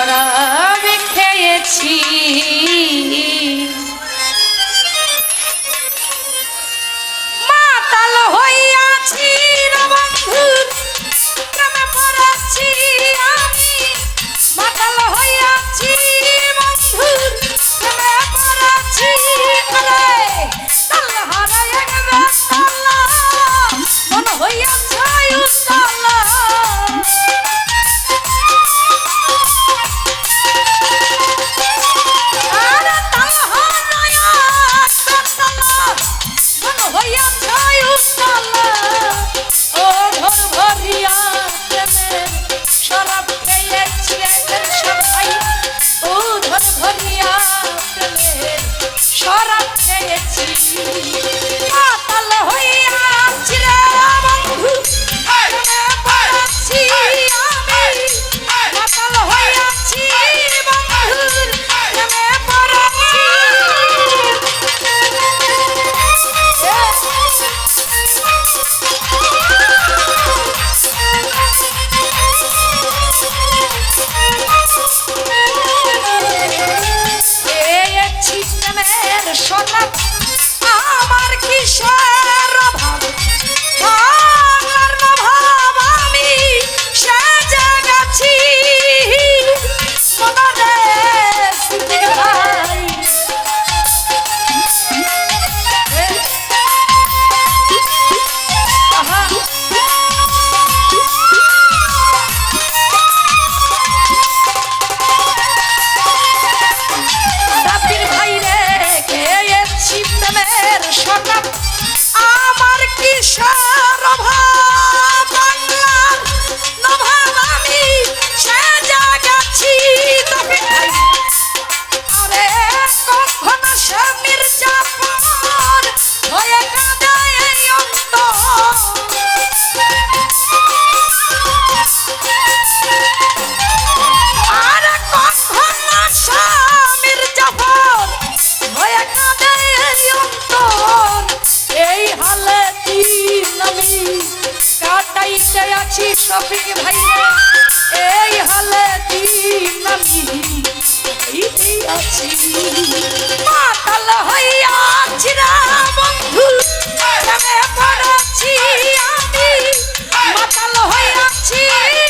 শরাব খেয়েছি মাতাল হইয়াছি বন্ধু প্রেমে পড়াচ্ছি আমি। মাতাল হইয়াছি বন্ধু হইয়াছ উতলা বেঁচে আছি শফিক ভাইয়া এই হলে দিন আমি আছি। মাতাল হইয়া আছি না বন্ধু আমি। মাতাল হইয়া আছি।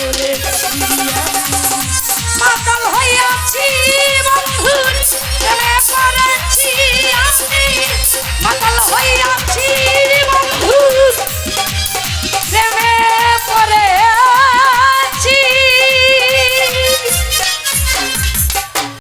বলে দিয়া